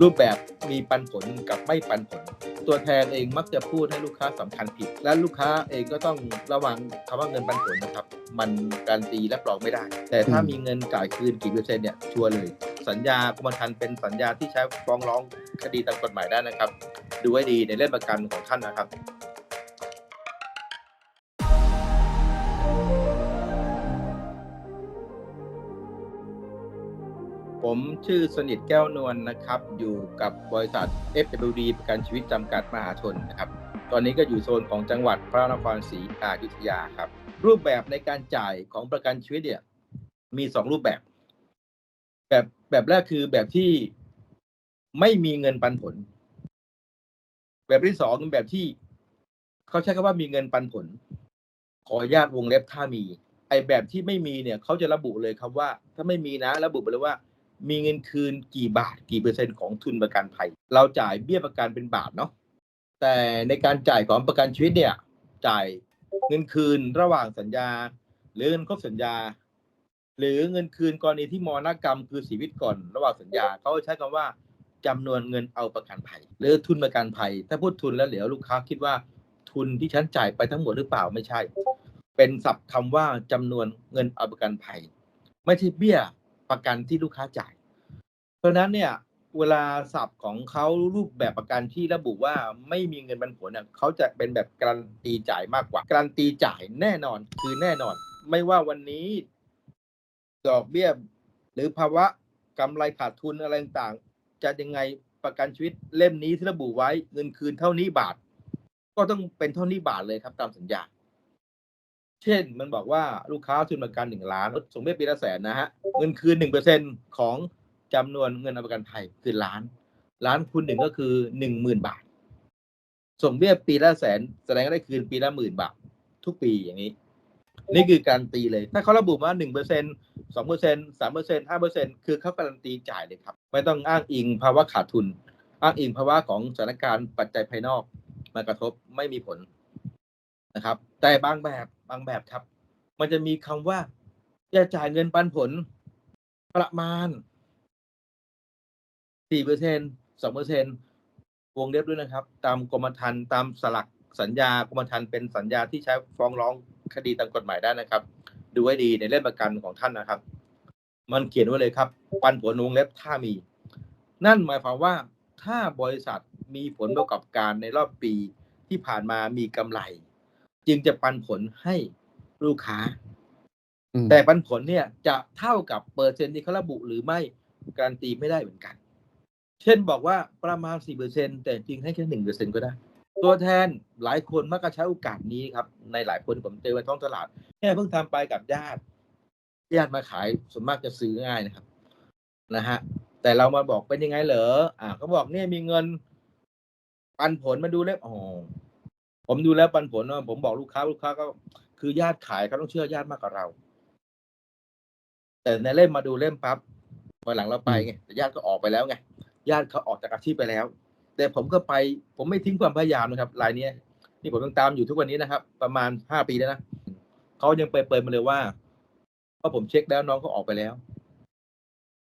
รูปแบบมีปันผลกับไม่ปันผล ตัวแทนเองมักจะพูดให้ลูกค้าสำคัญผิด และลูกค้าเองก็ต้องระวังคำว่าเงินปันผลนะครับ มันการนตีและปลอกไม่ได้ แต่ถ้ามมีเงินจ่ายคืนกี่เปอร์เซ็นต์เนี่ยชัวร์เลย สัญญากรมธรรม์เป็นสัญญาที่ใช้ฟ้องร้องคดีตามกฎหมายได้นะครับ ดูให้ดีในเล่มประกันของท่านนะครับ ผมชื่อสนิทแก้วนวลนะครับ อยู่กับบริษัท FWD ประกันชีวิตจำกัดมหาชนนะครับ ตอนนี้ก็อยู่โซนของจังหวัดพระนครศรีอยุธยาครับ รูปแบบในการจ่ายของประกันชีวิตเนี่ย มีสองรูปแบบ แบบแบบแรกคือแบบที่ไม่มีเงินปันผล แบบที่สองเป็นแบบที่เขาใช้คำว่ามีเงินปันผล ขออนุญาตวงเล็บถ้ามี ไอแบบที่ไม่มีเนี่ยเขาจะระบุเลยครับว่า ถ้าไม่มีนะ ระบุไปเลยว่า มีเงินคืนกี่บาทกี่เปอร์เซ็นต์ของทุนประกันภัย เราจ่ายเบี้ยประกันเป็นบาทเนาะแต่ในการจ่ายของประกันชีวิตเนี่ย จ่ายเงินคืนระหว่างสัญญา หรือเงินครบสัญญา หรือเงินคืนกรณีที่มรณกรรมคือชีวิตก่อนระหว่างสัญญาเขาใช้คำว่าจำนวนเงินเอาประกันภัย หรือทุนประกันภัย ถ้าพูดทุนแล้วเดี๋ยวลูกค้าคิดว่าทุนที่ฉันจ่ายไปทั้งหมดหรือเปล่าไม่ใช่ เป็นศัพท์คำว่าจำนวนเงินเอาประกันภัย ไม่ใช่เบี้ย ประกันที่ลูกค้าจ่าย เพราะนั้นเนี่ย เวลาศัพท์ของเขารูปแบบประกันที่ระบุว่าไม่มีเงินปันผลเนี่ยเขาจะเป็นแบบการันตีจ่ายมากกว่า การันตีจ่ายแน่นอนคือแน่นอน ไม่ว่าวันนี้ ดอกเบี้ย หรือภาวะกำไรขาดทุนอะไรต่างๆ จะยังไงประกันชีวิตเล่มนี้ที่ระบุไว้เงินคืนเท่านี้บาท ก็ต้องเป็นเท่านี้บาทเลยครับตามสัญญา เช่นมันบอกว่าลูกค้าทุนประกันหนึ่งล้านส่งเบี้ยปีละแสนนะฮะเงินคืนหนึ่งเปอร์เซ็นของจำนวนเงินประกันภัยคือล้าน ล้านคูณหนึ่งก็คือหนึ่งหมื่นบาทส่งเบี้ยปีละแสนแสดงว่าได้คืนปีละหมื่นบาท ทุกปีอย่างนี้ นี่คือการตีเลย ถ้าเขาระบุมาหนึ่งเปอร์เซ็นสองเปอร์เซ็นสามเปอร์เซ็นห้าเปอร์เซ็นคือเขาการันตีจ่ายเลยครับ ไม่ต้องอ้างอิงภาวะขาดทุน อ้างอิงภาวะของสถานการณ์ปัจจัยภายนอกมากระทบไม่มีผลนะครับแต่บางแบบบางแบบครับ มันจะมีคำว่าจะจ่ายเงินปันผลประมาณสี่เปอร์เซ็นสองเปอร์เซ็นวงเล็บด้วยนะครับ ตามกรมธรรม์ตามสลักสัญญากรมธรรม์เป็นสัญญาที่ใช้ฟ้องร้องคดีตามกฎหมายได้นะครับ ดูให้ดีในเล่มประกันของท่านนะครับ มันเขียนไว้เลยครับ ปันผลวงเล็บถ้ามี นั่นหมายความว่าถ้าบริษัทมีผลประกอบการในรอบปีที่ผ่านมามีกำไร จึงจะปันผลให้ลูกค้าอืมแต่ปันผลเนี่ยจะเท่ากับเปอร์เซ็นต์ที่เขาระบุหรือไม่การนตีไม่ได้เหมือนกัน เช่นบอกว่าประมาณสี่เปอร์เซ็นแต่จริงให้แค่หนึ่งเปอร์เซ็นก็ได้ ตัวแทนหลายคนมักจะใช้โอกาสนี้ครับ ในหลายคนที่ผมเจอในท้องตลาดแค่เพิ่งทำไปกับญาติญาติมาขายส่วนมากจะซื้อง่ายนะครับนะฮะแต่เรามาบอกเป็นยังไงเหรออ่าเขาบอกเนี่ยมีเงินปันผลมาดูแล้วอ๋อ ผมดูแล้วปันผลว่าผมบอกลูกค้าลูกค้าก็คือญาติขายเขาต้องเชื่อญาติมากกว่าเรา แต่ในเล่มมาดูเล่มปั๊บวันหลังเราไปไงแต่ญาติก็ออกไปแล้วไงญาติเขาออกจากอาชีพไปแล้ว แต่ผมก็ไป ผมไม่ทิ้งความพยายามนะครับรายนี้นี่ผมยังตามอยู่ทุกวันนี้นะครับ ประมาณห้าปีแล้วนะเขายังเปิดเปิดมาเลยว่าเพราะผมเช็คแล้วน้องเขาออกไปแล้ว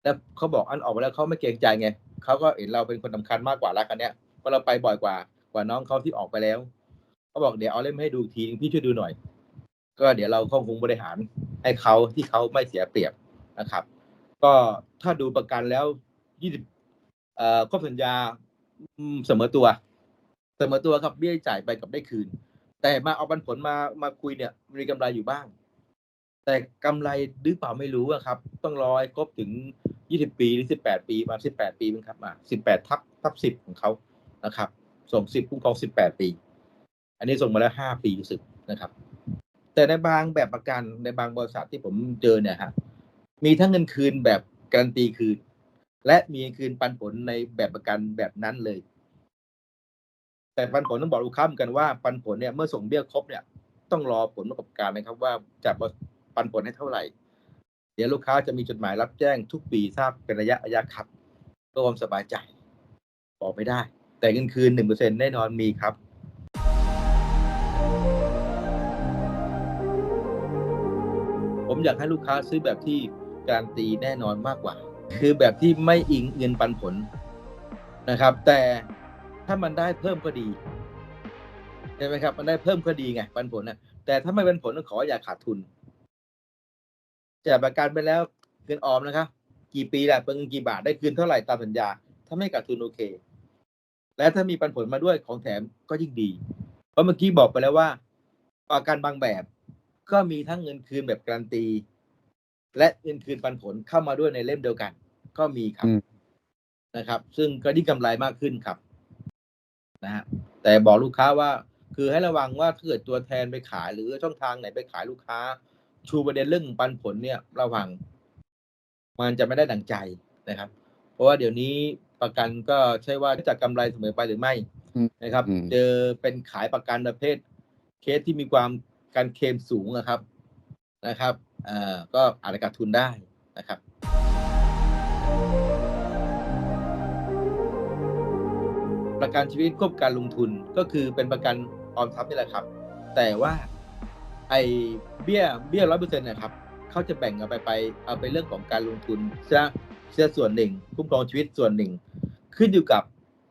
แล้วเขาบอกอันออกไปแล้วเขาไม่เกรงใจไงเขาก็เห็นเราเป็นคนสำคัญมากกว่าละกันเนี้ยเพราะเราไปบ่อยกว่า กว่าน้องเขาที่ออกไปแล้ว เขาบอกเดี๋ยวเอาเล่มให้ดูทีนึงพี่ช่วยดูหน่อย ก็เดี๋ยวเราคงคงบริหารให้เขาที่เขาไม่เสียเปรียบนะครับ ก็ถ้าดูประกันแล้วยี่สิบเอ่อครบสัญญาเสมอตัว เสมอตัวครับเบี้ยจ่ายไปกับได้คืน แต่มาเอาปันผลมามาคุยเนี่ย มีกำไรอยู่บ้าง แต่กำไรหรือเปล่าไม่รู้ครับ ต้องรอให้ครบถึงยี่สิบปีหรือสิบแปดปีมาสิบแปดปีมั้งครับมาสิบแปดทับทับสิบของเขานะครับ ส่งสิบคุ้มครองสิบแปดปี อันนี้ส่งมาแล้วห้าปีรู้สึกนะครับ แต่ในบางแบบประกันในบางบริษัทที่ผมเจอเนี่ยฮะมีทั้งเงินคืนแบบการันตีคืน และมีเงินคืนปันผลในแบบประกันแบบนั้นเลย แต่ปันผลต้องบอกลูกค้าเหมือนกันว่าปันผลเนี่ยเมื่อส่งเบี้ยครบเนี่ยต้องรอผลประกอบการนะครับ ว่าจะปันผลให้เท่าไหร่ เดี๋ยวลูกค้าจะมีจดหมายรับแจ้งทุกปีทราบเป็นระยะระยะครับเพื่อความสบายใจบอกไม่ได้ แต่เงินคืนหนึ่งเปอร์เซ็นแน่นอนมีครับ ผมอยากให้ลูกค้าซื้อแบบที่การตีแน่นอนมากกว่า คือแบบที่ไม่อิงเงินปันผลนะครับ แต่ถ้ามันได้เพิ่มก็ดีใช่ไหมครับ มันได้เพิ่มก็ดีไงปันผลนะแต่ถ้าไม่เป็นผลก็ขออย่าขาดทุนจ่ายประกันไปแล้วเงินออมนะครับ กี่ปีแหละเป็นเงินกี่บาทได้คืนเท่าไหร่ตามสัญญา ถ้าไม่ขาดทุนโอเค และถ้ามีปันผลมาด้วยของแถมก็ยิ่งดี เพราะเมื่อกี้บอกไปแล้วว่า ประกันบางแบบ ก็มีทั้งเงินคืนแบบการันตี และเงินคืนปันผลเข้ามาด้วยในเล่มเดียวกัน ก็มีครับอืมนะครับ ซึ่งก็ยิ่งกำไรมากขึ้นครับนะฮะแต่บอกลูกค้าว่า คือให้ระวังว่าถ้าเกิดตัวแทนไปขาย หรือช่องทางไหนไปขายลูกค้า ชูประเด็นเรื่องปันผลเนี่ย ระวัง มันจะไม่ได้ดังใจนะครับ เพราะว่าเดี๋ยวนี้ประกันก็ใช่ว่าจะกำไรเสมอไปหรือไม่อืมนะครับอืมเจอเป็นขายประกันประเภท เคสที่มีความ การเคมสูงนะครับนะครับอ่อก็อาจจะขาดทุนได้นะครับประกันชีวิตควบการลงทุนก็คือเป็นประกันออมทรัพย์นี่แหละครับ แต่ว่าไอ้เบี้ยเบี้ยร้อยเปอร์เซ็นต์นะครับเขาจะแบ่งเอาไปไปเอาไปเรื่องของการลงทุนเสียเสียส่วนหนึ่งคุ้มครองชีวิตส่วนหนึ่ง ขึ้นอยู่กับ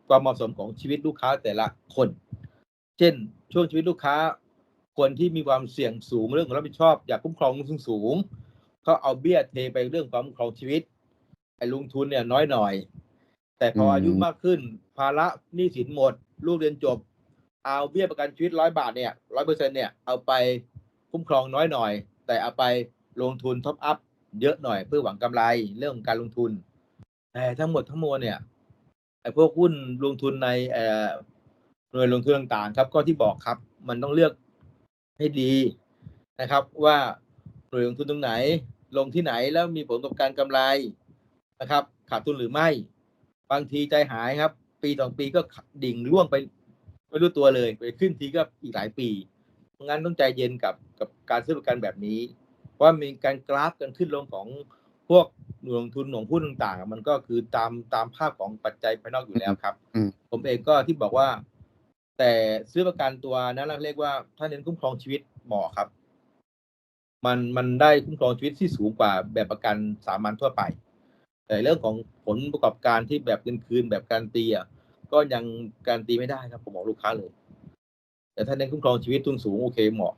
ความเหมาะสมของชีวิตลูกค้าแต่ละคน เช่น ช่วงชีวิตลูกค้า คนที่มีความเสี่ยงสูงเรื่องของรับผิดชอบอยากคุ้มครองสูงสูงก็เอาเบี้ยเทไปเรื่องความคุ้มครองชีวิตไอ้ลงทุนเนี่ยน้อยหน่อย แต่พออายุมากขึ้น ภาระหนี้สินหมด ลูกเรียนจบ เอาเบี้ยประกันชีวิตร้อยบาทเนี่ยร้อยเปอร์เซ็นเนี่ยเอาไปคุ้มครองน้อยหน่อย แต่เอาไปลงทุนท็อปอัพเยอะหน่อยเพื่อหวังกำไรเรื่องการลงทุนแต่ทั้งหมดทั้งมวลเนี่ยไอ้พวกหุ้นลงทุนในเอ่อหน่วยลงทุนต่างๆ ครับ ก็ที่บอกครับ มันต้องเลือก ให้ดีนะครับ ว่าหน่วยลงทุนตรงไหน ลงที่ไหนแล้วมีผลกับการกำไรนะครับ ขาดทุนหรือไม่ บางทีใจหายครับ ปีสองปีก็ดิ่งร่วงไปไม่รู้ตัวเลยไปขึ้นทีก็อีกหลายปีงั้นต้องใจเย็นกับกับการซื้อประกันแบบนี้ เพราะมีการกราฟกันขึ้นลงของพวกหน่วยลงทุนของหุ้นต่างๆ มันก็คือตามตามภาพของปัจจัยภายนอกอยู่แล้วครับอืมผมเองก็ที่บอกว่า แต่ซื้อประกันตัวนั้นเราเรียกว่าถ้าเน้นคุ้มครองชีวิตเหมาะครับ มันมันได้คุ้มครองชีวิตที่สูงกว่าแบบประกันสามัญทั่วไป แต่เรื่องของผลประกอบการที่แบบเงินคืนแบบการตีอะก็ยังการตีไม่ได้ครับผมบอกลูกค้าเลย แต่ถ้าเน้นคุ้มครองชีวิตทุนสูงโอเคเหมาะ